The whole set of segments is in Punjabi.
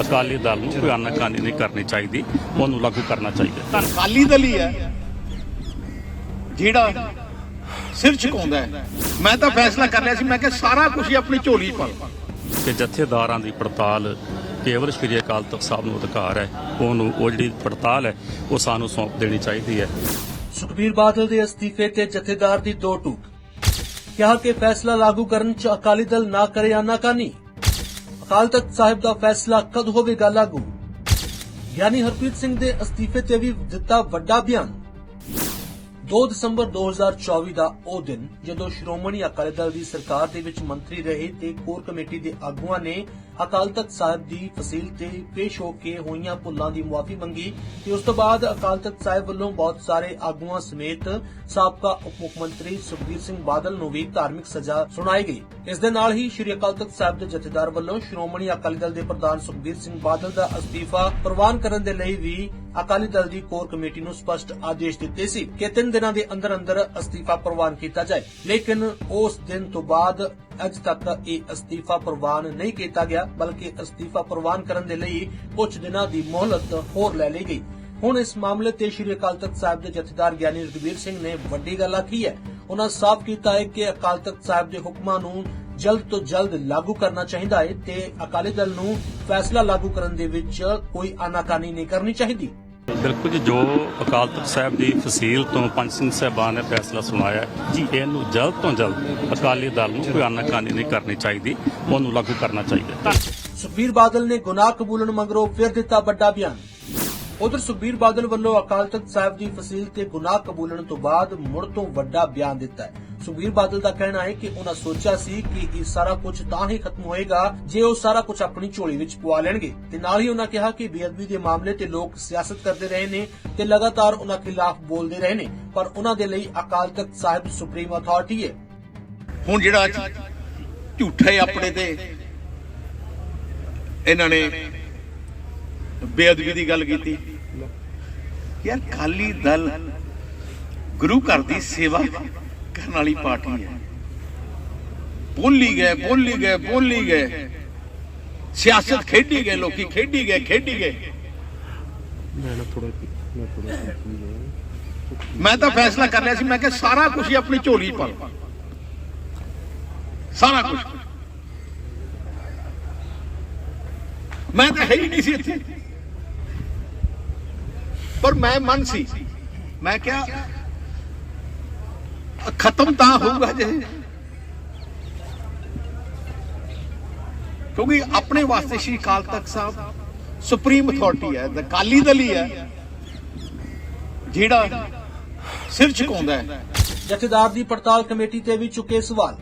ਅਕਾਲੀ ਦਲ ਨੂੰ ਕੋਈ ਆਨਾਕਾਨੀ ਨਹੀਂ ਕਰਨੀ ਚਾਹੀਦੀ ਉਹਨੂੰ ਲਾਗੂ ਕਰਨਾ ਚਾਹੀਦਾ। ਅਕਾਲੀ ਦਲ ਹੀ ਹੈ ਜਿਹੜਾ ਸਿਰ ਝੁਕਾਉਂਦਾ ਹੈ। ਮੈਂ ਤਾਂ ਫੈਸਲਾ ਕਰ ਲਿਆ ਸੀ ਮੈਂ ਕਿ ਸਾਰਾ ਕੁਝ ਹੀ ਆਪਣੀ ਝੋਲੀ ਪਾ ਕਿ ਜਥੇਦਾਰਾਂ ਦੀ ਪੜਤਾਲ ਕੇਵਲ ਸ਼੍ਰੀ ਅਕਾਲ ਤਖਤ ਸਾਹਿਬ ਨੂੰ ਅਧਿਕਾਰ ਹੈ ਉਹਨੂੰ ਉਹ ਜਿਹੜੀ ਪੜਤਾਲ ਹੈ ਉਹ ਸਾਨੂੰ ਸੌਂਪ ਦੇਣੀ ਚਾਹੀਦੀ ਹੈ। ਸੁਖਬੀਰ ਬਾਦਲ ਦੇ ਅਸਤੀਫੇ ਤੇ ਜਥੇਦਾਰ ਦੀ ਦੋ ਟੂਕ। ਕਿਹਾ ਕਿ ਫੈਸਲਾ ਲਾਗੂ ਕਰਨ ਚ ਅਕਾਲੀ ਦਲ ਨਾ ਕਰੇ ਆਨਾਕਾਨੀ ਅਕਾਲ ਤਖਤ ਸਾਹਿਬ ਦਾ ਫੈਸਲਾ ਕਦ ਹੋਵੇਗਾ ਲਾਗੂ ਯਾਨੀ ਹਰਪ੍ਰੀਤ ਸਿੰਘ ਦੇ ਅਸਤੀਫੇ ਤੇ ਵੀ ਦਿੱਤਾ ਵੱਡਾ ਬਿਆਨ। 2 ਦਸੰਬਰ 2024 ਦਾ ਉਹ ਦਿਨ ਜਦੋਂ ਸ਼੍ਰੋਮਣੀ ਅਕਾਲੀ ਦਲ ਦੀ ਸਰਕਾਰ ਦੇ ਵਿੱਚ ਮੰਤਰੀ ਰਹੇ ਤੇ ਕੋਰ ਕਮੇਟੀ ਦੇ ਆਗੂਆਂ ਨੇ ਅਕਾਲ ਤਖਤ ਸਾਹਿਬ ਦੀ ਫਸੀਲ ਤੇ ਪੇਸ਼ ਹੋ ਕੇ ਹੋਈਆਂ ਭੁੱਲਾਂ ਦੀ ਮੁਆਫੀ ਮੰਗੀ ਤੇ ਉਸ ਤੋਂ ਬਾਅਦ ਅਕਾਲ ਤਖਤ ਸਾਹਿਬ ਵੱਲੋਂ ਬਹੁਤ ਸਾਰੇ ਆਗੂਆਂ ਸਮੇਤ ਸਾਬਕਾ ਉਪ ਮੁੱਖ ਮੰਤਰੀ ਸੁਖਬੀਰ ਸਿੰਘ ਬਾਦਲ ਨੂੰ ਵੀ ਧਾਰਮਿਕ ਸਜ਼ਾ ਸੁਣਾਈ ਗਈ। ਇਸ ਦੇ ਨਾਲ ਹੀ ਸ਼੍ਰੀ ਅਕਾਲ ਤਖਤ ਸਾਹਿਬ ਦੇ ਜਥੇਦਾਰ ਵੱਲੋਂ ਸ਼੍ਰੋਮਣੀ ਅਕਾਲੀ ਦਲ ਦੇ ਪ੍ਰਧਾਨ ਸੁਖਬੀਰ ਸਿੰਘ ਬਾਦਲ ਦਾ ਅਸਤੀਫਾ ਪ੍ਰਵਾਨ ਕਰਨ ਦੇ ਲਈ ਵੀ ਅਕਾਲੀ ਦਲ ਦੀ ਕੋਰ ਕਮੇਟੀ ਨੂੰ ਸਪਸ਼ਟ ਆਦੇਸ਼ ਦਿੱਤੇ ਸੀ ਕਿ ਤਿੰਨ ਦਿਨਾਂ ਦੇ ਅੰਦਰ ਅੰਦਰ ਅਸਤੀਫਾ ਪ੍ਰਵਾਨ ਕੀਤਾ ਜਾਏ। ਲੇਕਿਨ ਉਸ ਦਿਨ ਤੋਂ ਬਾਅਦ ਅੱਜ ਤੱਕ ਇਹ ਅਸਤੀਫਾ ਪ੍ਰਵਾਨ ਨਹੀਂ ਕੀਤਾ ਗਿਆ, ਬਲਕਿ ਅਸਤੀਫਾ ਪ੍ਰਵਾਨ ਕਰਨ ਦੇ ਲਈ ਕੁਝ ਦਿਨਾਂ ਦੀ ਮੋਹਲਤ ਹੋਰ ਲੈ ਲਈ ਗਈ। ਹੁਣ ਇਸ ਮਾਮਲੇ ਤੇ ਸ਼੍ਰੀ ਅਕਾਲ ਤਖਤ ਸਾਹਿਬ ਦੇ ਜਥੇਦਾਰ ਗਿਆਨੀ ਰਘਵੀਰ ਸਿੰਘ ਨੇ ਵੱਡੀ ਗੱਲ ਆਖੀ ਹੈ। ਉਹਨਾਂ ਸਾਫ਼ ਕੀਤਾ ਹੈ ਕਿ ਅਕਾਲ ਤਖਤ ਸਾਹਿਬ ਦੇ ਹੁਕਮਾਂ ਨੂੰ ਜਲਦ ਤੋਂ ਜਲਦ ਲਾਗੂ ਕਰਨਾ ਚਾਹੀਦਾ ਹੈ ਤੇ ਅਕਾਲੀ ਦਲ ਨੂੰ ਫੈਸਲਾ ਲਾਗੂ ਕਰਨ ਦੇ ਵਿੱਚ ਕੋਈ ਆਨਾਕਾਨੀ ਨਹੀਂ ਕਰਨੀ ਚਾਹੀਦੀ। ਬਿਲਕੁਲ ਜੀ, ਜੋ ਅਕਾਲ ਤਖਤ ਸਾਹਿਬ ਦੀ ਫਸੀਲ ਤੋਂ ਪੰਜ ਸਿੰਘ ਸਾਹਿਬਾਨ ਨੇ ਫੈਸਲਾ ਸੁਣਾਇਆ ਜੀ, ਇਹਨੂੰ ਜਲਦ ਤੋਂ ਜਲਦ ਅਕਾਲੀ ਦਲ ਨੂੰ ਕੋਈ ਆਨਾਕਾਨੀ ਨਹੀਂ ਕਰਨੀ ਚਾਹੀਦੀ, ਉਹਨੂੰ ਲਾਗੂ ਕਰਨਾ ਚਾਹੀਦਾ ਸੁਖਬੀਰ ਬਾਦਲ ਨੇ ਗੁਨਾਹ ਕਬੂਲਣ ਮਗਰੋਂ ਫਿਰ ਦਿੱਤਾ ਵੱਡਾ ਬਿਆਨ। ਉਧਰ ਸੁਖਬੀਰ ਬਾਦਲ ਵੱਲੋਂ ਅਕਾਲ ਤਖਤ ਸਾਹਿਬ ਦੀ ਫਸੀਲ ਤੇ ਗੁਨਾਹ ਕਬੂਲਣ ਤੋਂ ਬਾਅਦ ਮੁੜ ਤੋਂ ਵੱਡਾ ਬਿਆਨ ਦਿੱਤਾ ਹੈ। ਸੁਖਬੀਰ ਬਾਦਲ ਦਾ ਕਹਿਣਾ ਹੈ ਕਿ ਉਹਨਾਂ ਸੋਚਿਆ ਸੀ ਕਿ ਇਹ ਸਾਰਾ ਕੁਝ ਤਾਂ ਹੀ ਖਤਮ ਹੋਏਗਾ ਜੇ ਉਹ ਸਾਰਾ ਕੁਝ ਆਪਣੀ ਝੋਲੀ ਵਿੱਚ ਪਵਾ ਲੈਣਗੇ। ਤੇ ਨਾਲ ਹੀ ਉਹਨਾਂ ਕਿਹਾ ਕਿ ਬੇਅਦਬੀ ਦੇ ਮਾਮਲੇ ਤੇ ਲੋਕ ਸਿਆਸਤ ਕਰਦੇ ਰਹੇ ਨੇ ਤੇ ਲਗਾਤਾਰ ਉਹਨਾਂ ਖਿਲਾਫ ਬੋਲਦੇ ਰਹੇ ਨੇ, ਪਰ ਉਹਨਾਂ ਦੇ ਲਈ ਅਕਾਲ ਤਖਤ ਸਾਹਿਬ ਸੁਪਰੀਮ ਅਥਾਰਟੀ ਹੈ। ਹੁਣ ਜਿਹੜਾ ਝੂਠੇ ਆਪਣੇ ਤੇ ਇਹਨਾਂ ਨੇ ਬੇਅਦਬੀ ਦੀ ਗੱਲ ਕੀਤੀ। ਯਾਰ ਅਕਾਲੀ ਦਲ ਗੁਰੂ ਘਰ ਦੀ ਸੇਵਾ ਕਰਨ ਵਾਲੀ ਪਾਰਟੀ ਹੈ। ਬੋਲੀ ਗਏ ਬੋਲੀ ਗਏ ਬੋਲੀ ਗਏ। ਸਿਆਸਤ ਖੇਡੀ ਗਏ ਲੋਕੀ ਖੇਡੀ ਗਏ ਖੇਡੀ ਗਏ। ਮੈਂ ਤਾਂ ਫੈਸਲਾ ਕਰ ਲਿਆ ਸੀ ਮੈਂ ਕਿ ਸਾਰਾ ਕੁਝ ਹੀ ਆਪਣੀ ਝੋਲੀ ਪਾ ਸਾਰਾ ਕੁਝ ਮੈਂ ਤਾਂ ਹੈ ਹੀ ਨਹੀਂ ਸੀ ਇੱਥੇ। ਪਰ ਮੈਂ ਮਨ ਸੀ। ਮੈਂ ਕਿਹਾ, ਖਤਮ ਤਾਂ ਹੋਊਗਾ ਜੇ। ਕਿਉਂਕਿ ਆਪਣੇ ਵਾਸਤੇ ਸ਼੍ਰੀ ਅਕਾਲ ਤਖਤ ਸਾਹਿਬ ਸੁਪਰੀਮ ਅਥਾਰਟੀ ਹੈ ਦ ਅਕਾਲੀ ਦਲ ਹੀ ਹੈ। ਜਿਹੜਾ ਸਿਰ ਝੁਕਾਉਂਦਾ ਹੈ। ਜਥੇਦਾਰ ਦੀ ਪੜਤਾਲ ਕਮੇਟੀ ਤੇ ਵੀ ਚੁੱਕੇ ਸਵਾਲ।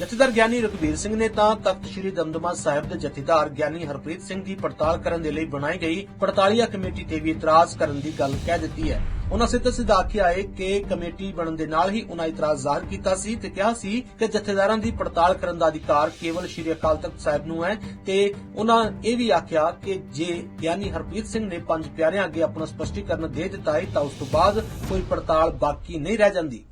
ਜਥੇਦਾਰ ਗਿਆਨੀ ਰਘਬੀਰ ਸਿੰਘ ਨੇ ਤਾਂ ਤਖਤ ਸ੍ਰੀ ਦਮਦਮਾ ਸਾਹਿਬ ਦੇ ਜਥੇਦਾਰ ਗਿਆਨੀ ਹਰਪ੍ਰੀਤ ਸਿੰਘ ਦੀ ਪੜਤਾਲ ਕਰਨ ਦੇ ਲਈ ਬਣਾਈ ਗਈ ਪੜਤਾਲੀਆ ਕਮੇਟੀ ਤੇ ਵੀ ਇਤਰਾਜ਼ ਕਰਨ ਦੀ ਗੱਲ ਕਹਿ ਦਿੱਤੀ ਹੈ। ਉਹਨਾਂ ਸਿੱਧਾ ਸਿੱਧਾ ਆਖਿਆ ਹੈ ਕਿ ਕਮੇਟੀ ਬਣਨ ਦੇ ਨਾਲ ਹੀ ਉਹਨਾਂ ਇਤਰਾਜ਼ ਜ਼ਾਹਰ ਕੀਤਾ ਸੀ ਤੇ ਕਿਹਾ ਸੀ ਕਿ ਜਥੇਦਾਰਾਂ ਦੀ ਪੜਤਾਲ ਕਰਨ ਦਾ ਅਧਿਕਾਰ ਕੇਵਲ ਸ੍ਰੀ ਅਕਾਲ ਤਖਤ ਸਾਹਿਬ ਨੂੰ ਹੈ ਤੇ ਉਹਨਾਂ ਇਹ ਵੀ ਆਖਿਆ ਕਿ ਜੇ ਗਿਆਨੀ ਹਰਪ੍ਰੀਤ ਸਿੰਘ ਨੇ ਪੰਜ ਪਿਆਰਿਆਂ ਅੱਗੇ ਆਪਣਾ ਸਪਸ਼ਟੀਕਰਨ ਦੇ ਦਿੱਤਾ ਹੈ ਤਾਂ ਉਸ ਤੋਂ ਬਾਅਦ ਕੋਈ ਪੜਤਾਲ ਬਾਕੀ ਨਹੀਂ ਰਹਿ ਜਾਂਦੀ। ਅ,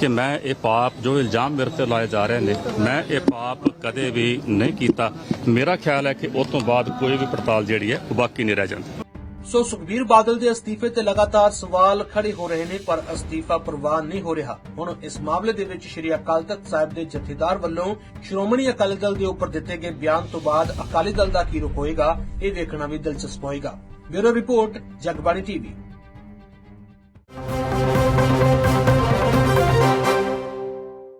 ਕਿ ਮੈਂ ਇਹ ਪਾਪ ਜੋ ਇਲਜ਼ਾਮ ਮੇਰੇ ਤੇ ਲਾਏ ਜਾ ਰਹੇ ਨੇ, ਮੈਂ ਇਹ ਪਾਪ ਕਦੇ ਵੀ ਨਹੀਂ ਕੀਤਾ। ਮੇਰਾ ਖਿਆਲ ਹੈ ਕਿ ਉਸ ਤੋਂ ਬਾਅਦ ਕੋਈ ਵੀ ਪੜਤਾਲ ਜਿਹੜੀ ਹੈ, ਉਹ ਬਾਕੀ ਨਹੀਂ ਰਹਿ ਜਾਂਦੀ। ਸੋ ਸੁਖਬੀਰ ਬਾਦਲ ਦੇ ਅਸਤੀਫੇ ਤੇ ਲਗਾਤਾਰ ਸਵਾਲ ਖੜੇ ਹੋ ਰਹੇ ਨੇ, ਪਰ ਅਸਤੀਫਾ ਪ੍ਰਵਾਨ ਨਹੀਂ ਹੋ ਰਿਹਾ। ਹੁਣ ਇਸ ਮਾਮਲੇ ਦੇ ਵਿੱਚ ਸ਼੍ਰੀ ਅਕਾਲ ਤਖਤ ਸਾਹਿਬ ਦੇ ਜਥੇਦਾਰ ਵੱਲੋਂ ਸ਼੍ਰੋਮਣੀ ਅਕਾਲੀ ਦਲ ਦੇ ਉੱਪਰ ਦਿੱਤੇ ਗਏ ਬਿਆਨ ਤੋਂ ਬਾਅਦ ਅਕਾਲੀ ਦਲ ਦਾ ਕੀ ਰੁਖ ਹੋਏਗਾ, ਇਹ ਵੇਖਣਾ ਵੀ ਦਿਲਚਸਪ ਹੋਏਗਾ। Bureau report, Jagbani TV.